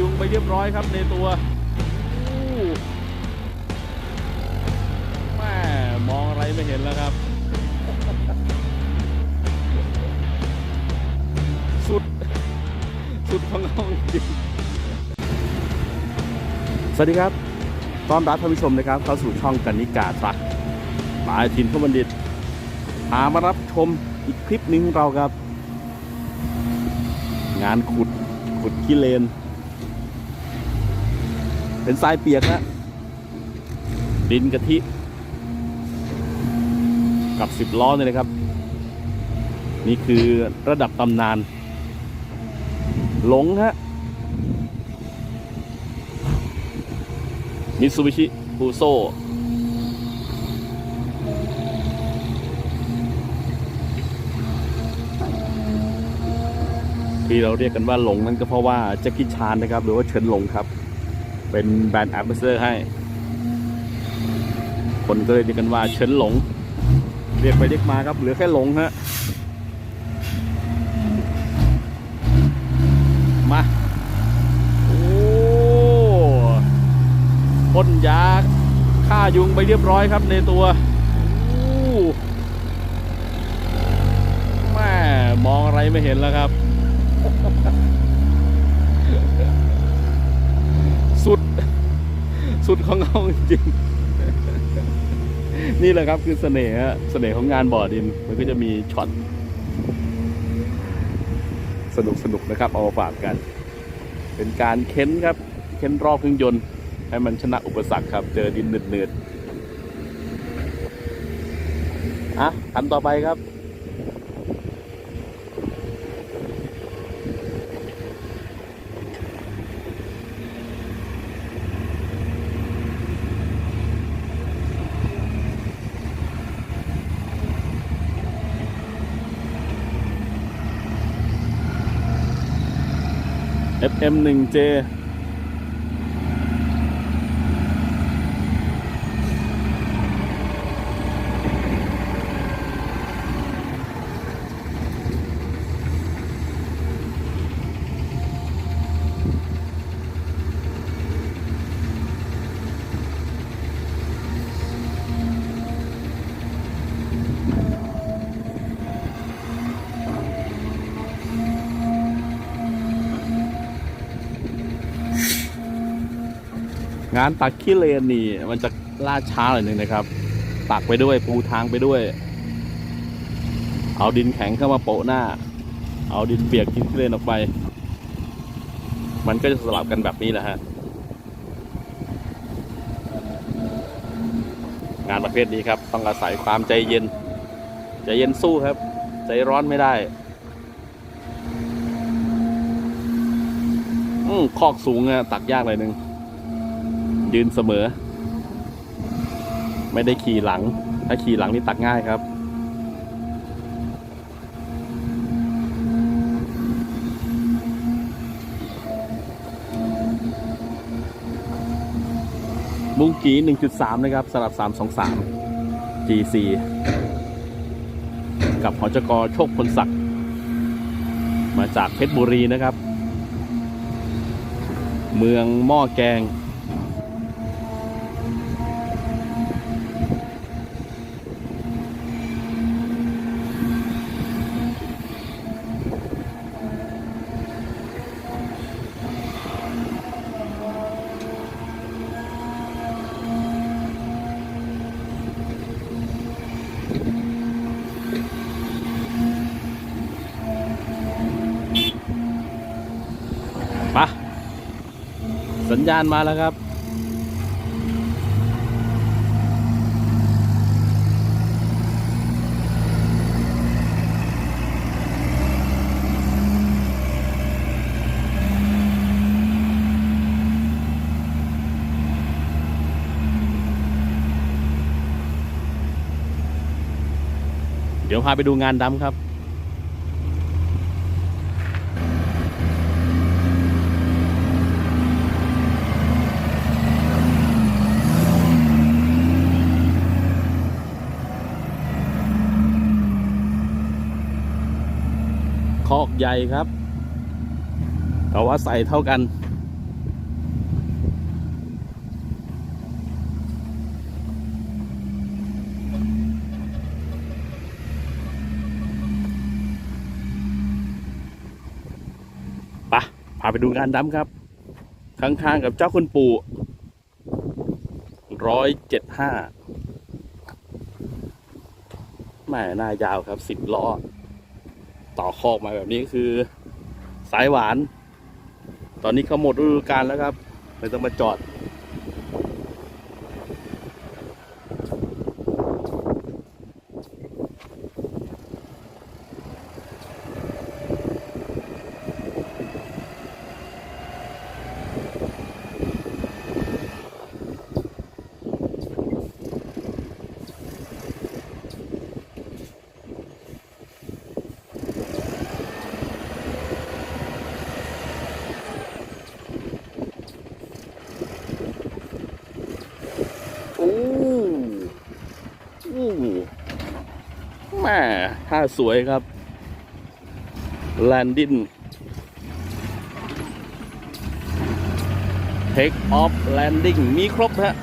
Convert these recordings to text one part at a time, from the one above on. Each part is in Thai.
ยุงไปเรียบร้อยครับในตัวแม่มองอะไรไม่เห็นแล้วครับ สุด สุดของเราจริงสวัสดีครับ ต้อนรับท่านผู้ชมนะครับ เข้าสู่ช่องกันนิกาทรัคหมายทินพบัณฑิตพามารับชมอีกคลิปหนึ่งของเราครับ งานขุดขุดขี้เลน เป็นทรายเปียกนะดินกะทิ กับสิบล้อเนี่ยนะครับ นี่คือระดับตำนาน หลงฮะมิตซูบิชิฟูโซที่เราเรียกกันว่าหลงนั่นก็เพราะว่าแจ็คกี้ชานนะครับ หรือว่าเฉินหลงครับ เป็นแบรนด์แอมบสเดอร์ให้ คนก็เลยเรียกกันว่าเฉินหลง เรียกไปเรียกมาครับเหลือแค่หลงฮะมาโอ้พ่นยาฆ่ายุงไปเรียบร้อยครับในตัวแม่มองอะไรไม่เห็นแล้วครับ สุด สุดของเราจริงนี่แหละครับคือเสน่ห์ฮะเสน่ห์ของงานบ่อดิน มันก็จะมีช็อตสนุกสนุกนะครับ เอามาฝากกัน เป็นการเค้นครับ เค้นรอบเครื่องยนต์ ให้มันชนะอุปสรรคครับ เจอดินเนืดๆอะคันต่อไปครับ FM1J งานตักขี้เลนนี่มันจะล่าช้าหน่อยหนึ่งนะครับ ตักไปด้วยปูทางไปด้วย เอาดินแข็งเข้ามาโปะหน้า เอาดินเปียกขี้เลนออกไป มันก็จะสลับกันแบบนี้แหละฮะงานประเภทนี้ครับ ต้องอาศัยความใจเย็น ใจเย็นสู้ครับ ใจร้อนไม่ได้ อืมคอกสูงอะตักยากเลยหนึ่ง ยืนเสมอ ไม่ได้ขี่หลัง ถ้าขี่หลังนี่ตักง่ายครับ มุงกี1.3 นะครับสำหรับ 323 GC กับหอจกโชคพลศักดิ์มาจากเพชรบุรีนะครับ เมืองหม้อแกง ญญาณมาแล้วครับเดี๋ยวพาไปดูงานดำครับ อกใหญ่ครับแต่ว่าใส่เท่ากัน ปะพาไปดูงานดำครับ ข้างๆกับเจ้าคุณปู่ร้อยเจ็ดห้าแม่น้ายาวครับสิบล้อ ต่อคอกมาแบบนี้คือ สายหวาน ตอนนี้เขาหมดฤดูกาลแล้วครับ ไม่ต้องมาจอด โอ้โอ้แม่ท่า สวยครับแลนดินเทคออฟแลนดิ้งมีครบฮะ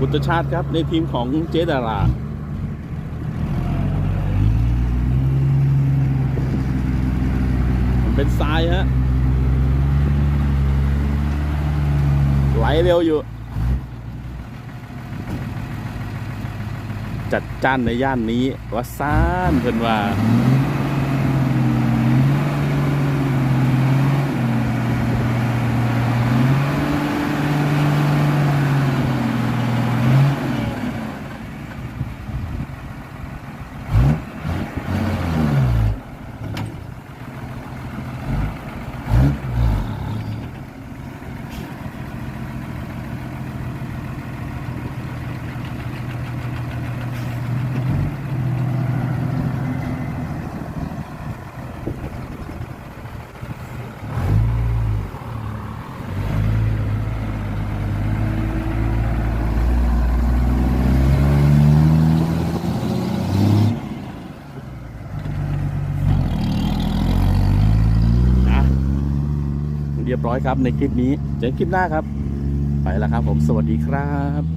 บุตรชาติครับในทีมของเจดาราเป็นทรายฮะไหลเร็วอยู่ จัดจ้านในย่านนี้วัดซ่านเพิ่นว่า อะเรียบร้อยครับในคลิปนี้เจอกันคลิปหน้าครับ ไปแล้วครับผมสวัสดีครับ